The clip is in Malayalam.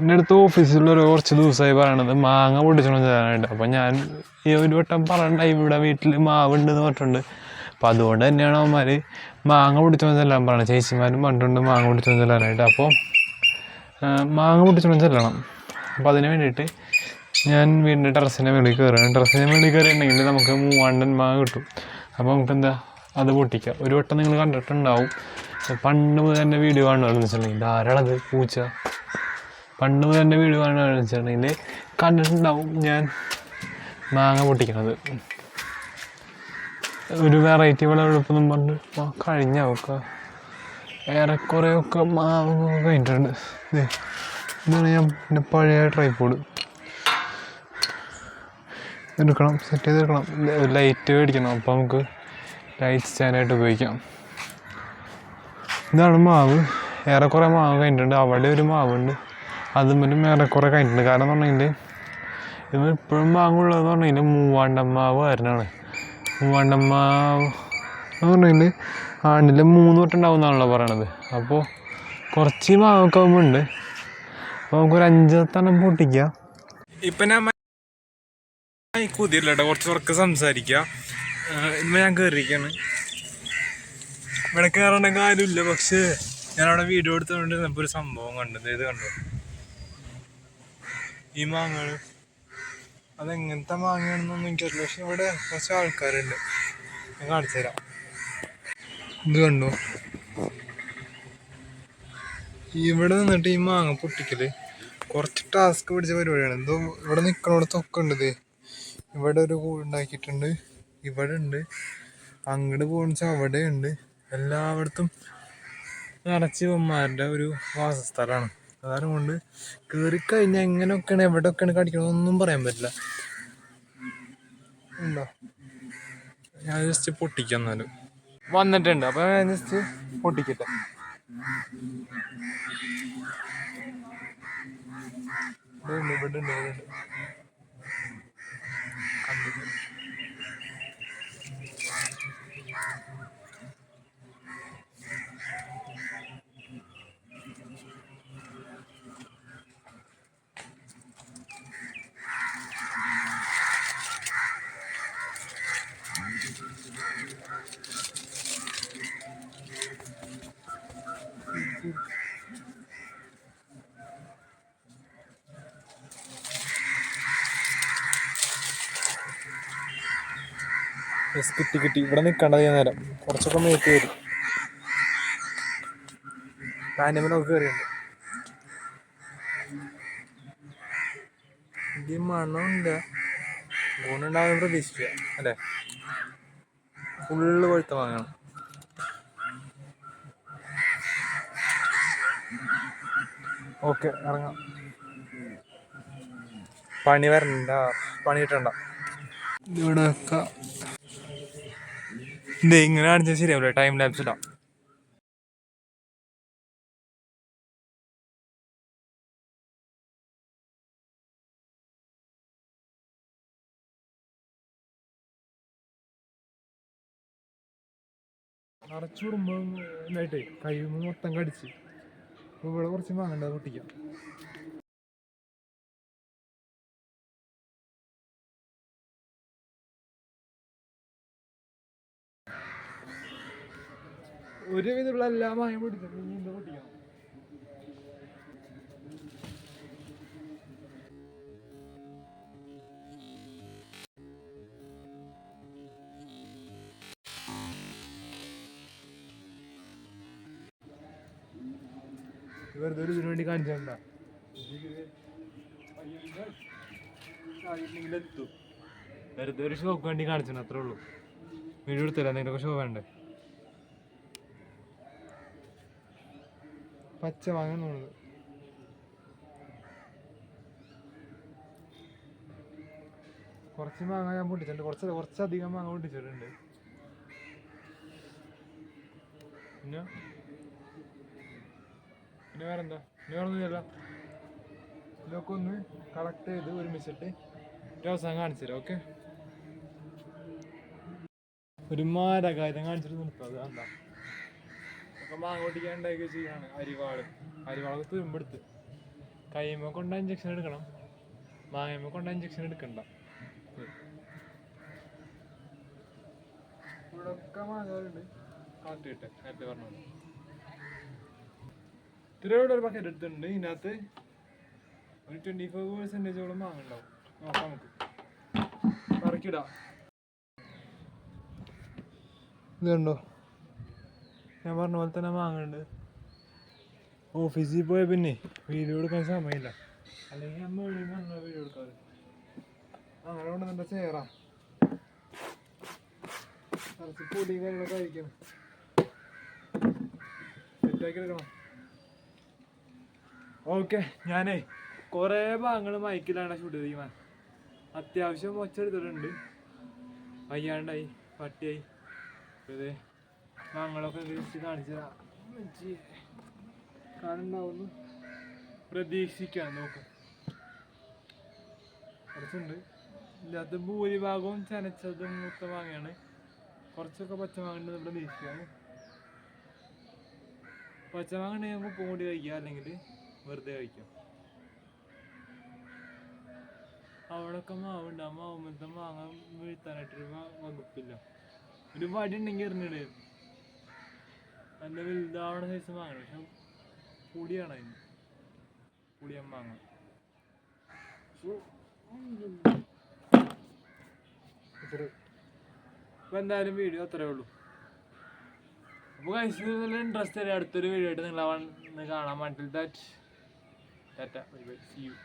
എന്റെ അടുത്ത് ഓഫീസിലൊരു കുറച്ച് ദിവസമായി പറയണത് മാങ്ങ പൊട്ടിച്ചോണ്ട് തരാനായിട്ട്. അപ്പം ഞാൻ ഈ ഒരു വട്ടം പറയണ്ട ഇവിടെ വീട്ടിൽ മാവ് എന്ന് പറഞ്ഞിട്ടുണ്ട്. അപ്പം അതുകൊണ്ട് തന്നെയാണ് അവന്മാർ മാങ്ങ പൊട്ടിച്ചോണ്ട് ചെല്ലാൻ പറയണത് ചേച്ചിമാരും പണ്ടുണ്ട് മാങ്ങ പൊട്ടിച്ചോണ്ട് ചെല്ലാനായിട്ട് അപ്പോൾ മാങ്ങ പൊട്ടിച്ചോണ്ട് ചെല്ലണം അപ്പം അതിന് വേണ്ടിയിട്ട് ഞാൻ വീടിന്റെ ടെറസിന്റെ മേളിൽ കയറുകയാണ് ടെറസിന്റെ മേളിൽ കയറിയിട്ടുണ്ടെങ്കിൽ നമുക്ക് മൂവാണ്ടൻ മാങ്ങ കിട്ടും. അപ്പോൾ നമുക്ക് എന്താ അത് പൊട്ടിക്കാം. ഒരു വട്ടം നിങ്ങൾ കണ്ടിട്ടുണ്ടാവും. പണ്ട് മുതൽ എന്റെ വീഡിയോ എന്ന് വെച്ചിട്ടുണ്ടെങ്കിൽ ധാരാളത് പൂച്ച പണ്ട് മുതൽ എന്റെ വീഡിയോ കാണുകയാണെന്ന് വെച്ചിട്ടുണ്ടെങ്കിൽ കണ്ടിട്ടുണ്ടാവും ഞാൻ മാങ്ങ പൊട്ടിക്കണത്. ഒരു വെറൈറ്റി വിളവെടുപ്പെന്നും പറഞ്ഞ് കഴിഞ്ഞ ഒക്കെ ഏറെക്കുറെയൊക്കെ മാങ്ങ കഴിഞ്ഞിട്ടുണ്ട്. ഇതാണ് ഞാൻ എന്റെ പഴയ ട്രൈപ്പോഡ് എടുക്കണം സെറ്റ് ചെയ്ത് എടുക്കണം ലൈറ്റ് മേടിക്കണം. അപ്പോൾ നമുക്ക് ലൈറ്റ് സ്റ്റാൻഡായിട്ട് ഉപയോഗിക്കാം. ഇതാണ് മാവ്. ഏറെക്കുറെ മാവ് കഴിഞ്ഞിട്ടുണ്ട്. അവിടെ ഒരു മാവുണ്ട്. അതുമ്മലും ഏറെക്കുറെ കഴിഞ്ഞിട്ടുണ്ട്. കാരണം എന്ന് പറഞ്ഞെങ്കിൽ ഇത് ഇപ്പോഴും മാങ്ങുള്ളതെന്ന് പറഞ്ഞെങ്കിൽ മൂവാണ്ടമ്മാവ് മാവ് മൂവാണ്ടമ്മാവ് എന്ന് പറഞ്ഞെങ്കിൽ ആണ്ടിൽ മൂന്ന് വട്ടം ഉണ്ടാവുമെന്നാണല്ലോ പറയണത്. അപ്പോൾ കുറച്ച് മാവൊക്കെ ആകുമ്പോൾ അപ്പോൾ നമുക്കൊരു അഞ്ചത്തെണ്ണം പൊട്ടിക്കാം. ഇപ്പം ഞാൻ കുതിരില്ല കുറച്ച് ഉറക്ക സംസാരിക്കാം. ഇന്ന് ഞാൻ കയറിയിരിക്കാണ് ഇവിടെ കയറേണ്ട കാര്യമില്ല. പക്ഷേ ഞാനവിടെ വീഡിയോ എടുത്തുകൊണ്ട് ഒരു സംഭവം കണ്ടത് ഇത് കണ്ടു? ഈ മാങ്ങകൾ. അതെങ്ങനത്തെ മാങ്ങയാണെന്നൊന്നും എനിക്കറിയില്ല. പക്ഷെ ഇവിടെ കുറച്ച് ആൾക്കാരുണ്ട്. ഞാൻ കാണിച്ചു തരാം. ഇത് കണ്ടു? ഇവിടെ നിന്നിട്ട് ഈ മാങ്ങ പൊട്ടിക്കൽ കുറച്ച് ടാസ്ക് പിടിച്ച പരിപാടിയാണ്. എന്തോ ഇവിടെ നിൽക്കണോടത്തൊക്കെ ഉണ്ട് ഇത്. ഇവിടെ ഒരു ഉണ്ടാക്കിയിട്ടുണ്ട്. ഇവിടെ ഉണ്ട്. അങ്ങോട്ട് പോകുന്ന അവിടെ ഉണ്ട് എല്ലായിടത്തും നിറച്ച് ഒരു വാസസ്ഥലമാണ്. അതാണ് കൊണ്ട് കയറിക്കഴിഞ്ഞാൽ എങ്ങനെയൊക്കെയാണ് എവിടെയൊക്കെയാണ് കടിക്കണമെന്നൊന്നും പറയാൻ പറ്റില്ല. ഉണ്ടോ? ഞാൻ ജസ്റ്റ് പൊട്ടിക്കാം എന്നാലും. വന്നിട്ടുണ്ട്. അപ്പം ഞാൻ ജസ്റ്റ് പൊട്ടിക്കട്ടെ. ഇവിടെ ഉണ്ട് ഇവിടെ ഉണ്ട് ഇവിടെ ഉണ്ട് കിട്ടി കിട്ടി. ഇവിടെ നിൽക്കേണ്ടത് ഞാൻ നേരം. കുറച്ചൊക്കെ മേക്ക് വരും പാനമലൊക്കെ കയറിയുണ്ട് ഇത് മണമുണ്ട്. ഗുണുണ്ടാവുന്ന പ്രതീക്ഷിക്കുക. അല്ലേ? ഫുള്ള് കൊഴുത്ത മാങ്ങയാണ്. ഓക്കെ ഇറങ്ങാം. പണി വരണ്ട പണി കിട്ടണ്ട. ഇവിടെ ഇങ്ങനെ കാണിച്ചാൽ ശരിയാവില്ല ടൈം ലാപ്സിലാ അടച്ചുവിടുമ്പോൾ എന്നായിട്ടേ കയ്യുമ്പോൾ മൊത്തം കടിച്ച്. അപ്പോൾ ഇവിടെ കുറച്ച് വാങ്ങണ്ട പൊട്ടിക്കാം. ഒരുവിധമുള്ള എല്ലാ മായം പൊട്ടിച്ചു. എന്താ പൊട്ടിക്കാം? വെറുതെ ഒരു വേണ്ടി കാണിച്ചണ്ട എത്തും. വെറുതെ ഒരു ഷോക്ക് വേണ്ടി കാണിച്ചു അത്രേ ഉള്ളൂ. വീഡിയോ എടുത്തില്ല എന്തെങ്കിലുമൊക്കെ ഷോ വേണ്ടേ? പച്ച വാങ്ങുന്നുള്ളത് കുറച്ച് മാങ്ങ ഞാൻ പൊട്ടിച്ചിട്ടുണ്ട്. കുറച്ച് കുറച്ചധികം മാങ്ങ പൊട്ടിച്ചിട്ടുണ്ട്. പിന്നെ? വേറെന്താ? പിന്നെ വേറെ ഒന്നുമില്ല ഇതൊക്കെ ഒന്ന് കളക്ട് ചെയ്ത് ഒരുമിച്ചിട്ട് ഒരു അവസാനം കാണിച്ചു തരാം ഓക്കെ ഒരുമാര കാര്യം കാണിച്ചിട്ട് നിർത്താം അത് എന്താ ഒക്കെ മാങ്ങോട്ടിക്കാൻ ഉണ്ടാക്കി ചെയ്യാണ് അരിവാൾ. അരിവാളൊക്കെ തുരുമ്പെടുത്ത് കൈമ കൊണ്ട് ഇഞ്ചക്ഷൻ എടുക്കണം. മാങ്ങയമ്മ കൊണ്ട് ഇഞ്ചക്ഷൻ എടുക്കണ്ട. ഇവിടെ ഒക്കെ മാങ്ങകളുണ്ട്. കാത്തിട്ട് നേരത്തെ പറഞ്ഞു തിരുവിടെ ഒരു ബക്കറ്റ് എടുത്തിട്ടുണ്ട്. ഇതിനകത്ത് ഒരു ട്വന്റി ഫൈവ് പെർസെന്റേജോളം മാങ്ങുണ്ടാവും നോക്കാം നമുക്ക്. പറക്കിടാം ഇത് കണ്ടോ? ഞാൻ പറഞ്ഞ പോലെ തന്നെ മാങ്ങുണ്ട് ഓഫീസിൽ പോയ പിന്നെ വീഡിയോ എടുക്കാൻ സമയമില്ല. അല്ലെങ്കിൽ അമ്മ വീഡിയോ പറഞ്ഞ വീഡിയോ എടുക്കാറ്. അങ്ങനെ കൊണ്ടുവന്നിട്ട് ചേറാം കുറച്ച് പൊടി കാര്യങ്ങളൊക്കെ കഴിക്കണം സെറ്റാക്കി എടുക്കണം. ഓക്കെ ഞാനേ കുറേ ഭാഗങ്ങൾ മൈക്കിലാണ് ഷൂട്ട് ചെയ്ത് അത്യാവശ്യം ഒച്ചെടുത്തിട്ടുണ്ട്. വയ്യാണ്ടായി പട്ടിയായി. ഇത് ഞങ്ങളൊക്കെ ജസ്റ്റ് കാണിച്ചു തരാം. കാണുന്നുണ്ടാവുന്നു. പ്രതീക്ഷിക്കാം നോക്കും. കുറച്ചുണ്ട്. ഇല്ലാത്ത ഭൂരിഭാഗവും ചനച്ചതും മുത്ത മാങ്ങയാണ് കുറച്ചൊക്കെ പച്ചമാങ്ങ പ്രതീക്ഷിക്കാം പച്ചമാങ്ങ നമുക്ക് പോണ്ടി കഴിക്കുക കഴിക്കാം അല്ലെങ്കിൽ വെറുതെ കഴിക്കാം. അവിടൊക്കെ മാവുണ്ട്. ആ മാവുമ്പത്തെ മാങ്ങ വീഴ്ത്താനായിട്ടൊരു വകുപ്പില്ല ഒരു വടി ഉണ്ടെങ്കിൽ എറിഞ്ഞിടേ. നല്ല വലുതാവണ സൈസ് മാങ്ങ പക്ഷെ പൊടിയാണ് അതിന്. പൊടിയാൻ മാങ്ങ. ഇപ്പൊ എന്തായാലും വീഡിയോ അത്രേ ഉള്ളൂ. അപ്പോൾ കഴിച്ചു നല്ല ഇൻട്രസ്റ്റ് ആയി അടുത്തൊരു വീഡിയോ ആയിട്ട് നിങ്ങളെ കാണാൻ മണ്ടിൽ that tata bye bye see you